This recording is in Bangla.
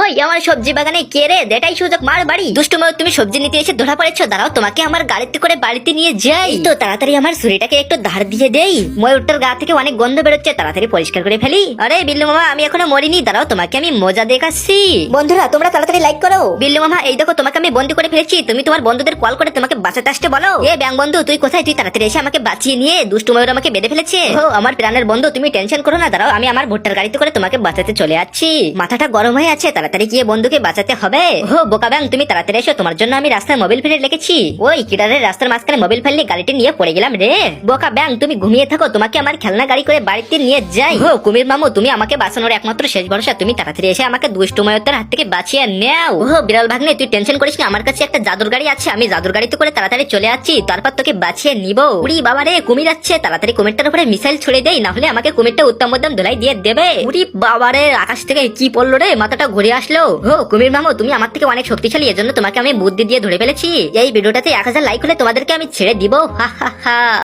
ওই আমার সবজি বাগানে কে রে? দেটাই সুযোগ মার বাড়ি। দুষ্টু ময়ূর তুমি সবজি নিতে এসে ধরা পড়েছো? দাঁড়াও তোমাকে আমার গাড়িতে করে বাড়িতে নিয়ে যাই। তো তাড়াতাড়ি আমার ছুরিটাকে একটু ধার দিয়ে দেই। ময়ূরটার গা থেকে অনেক গন্ধ বেরোচ্ছে তাড়াতাড়ি পরিষ্কার করে ফেলি। আরে বিল্লু মামা আমি এখনও মরিনি। দাঁড়াও তোমাকে আমি মজা দেখাচ্ছি। বন্ধুরা তোমরা তাড়াতাড়ি লাইক করো। বিল্লু মামা এই দেখো তোমাকে আমি বন্দি করে ফেলেছি। তুমি তোমার বন্ধুদের কল করে তোমাকে বাঁচাতে আসতে বলো। এ ব্যাং বন্ধু তুই কোথায়? তুই তাড়াতাড়ি এসে আমাকে বাঁচিয়ে নিয়ে দুষ্টু ময়ূর আমাকে বেঁধে ফেলেছে। ও আমার প্রাণের বন্ধু তুমি টেনশন করো না। দাঁড়াও আমি আমার ভুট্টার গাড়িতে করে তোমাকে বাঁচাতে চলে যাচ্ছি। মাথাটা গরম হয়ে আছে তাড়াতাড়ি গিয়ে বন্ধুকে বাঁচাতে হবে। ও বোকা ব্যাং, তুমি তাড়াতাড়ি এসো, তোমার জন্য আমি রাস্তায় মোবাইল ফেলে রেখেছি ওই কিডারের রাস্তার মাঝখানে মোবাইল ফেললে গাড়িটি নিয়ে পড়ে গেলাম রে। বোকা ব্যাং, তুমি ঘুমিয়ে থাকো, তোমাকে আমার খেলনা গাড়ি করে বাড়িতে নিয়ে যাই। ও কুমির মামু, তুমি আমাকে বাঁচানোর একমাত্র শেষ ভরসা, তুমি তাড়াতাড়ি এসে আমাকে দুষ্টু ময়ত্তের হাত থেকে বাঁচিয়ে নাও। ও বিড়াল ভাগ্নে, তুই টেনশন করিস না, আমার কাছে একটা জাদুর গাড়ি আছে, আমি জাদুর গাড়িতে করে তাড়াতাড়ি চলে যাচ্ছি তারপর তোকে বাঁচিয়ে নিব। উড়ি বাবা রে, কুমির আছে তাড়াতাড়ি কুমিরটার উপরে মিসাইল ছুড়ে দেই, না হলে আমাকে কুমিরটা উত্তম মধ্যম ধুলাই দিয়ে দেবে। উড়ি বাবা রে, আকাশ থেকে কি পড়ল রে, মাথাটা ঘুরে আসলো? ও, কুমির মামু, তুমি আমার থেকে অনেক শক্তিশালী, এজন্য তোমাকে আমি বুদ্ধি দিয়ে ধরে ফেলেছি। এই ভিডিওটাতে এক হাজার লাইক হলে তোমাদেরকে আমি ছেড়ে দিব। হা হা হা।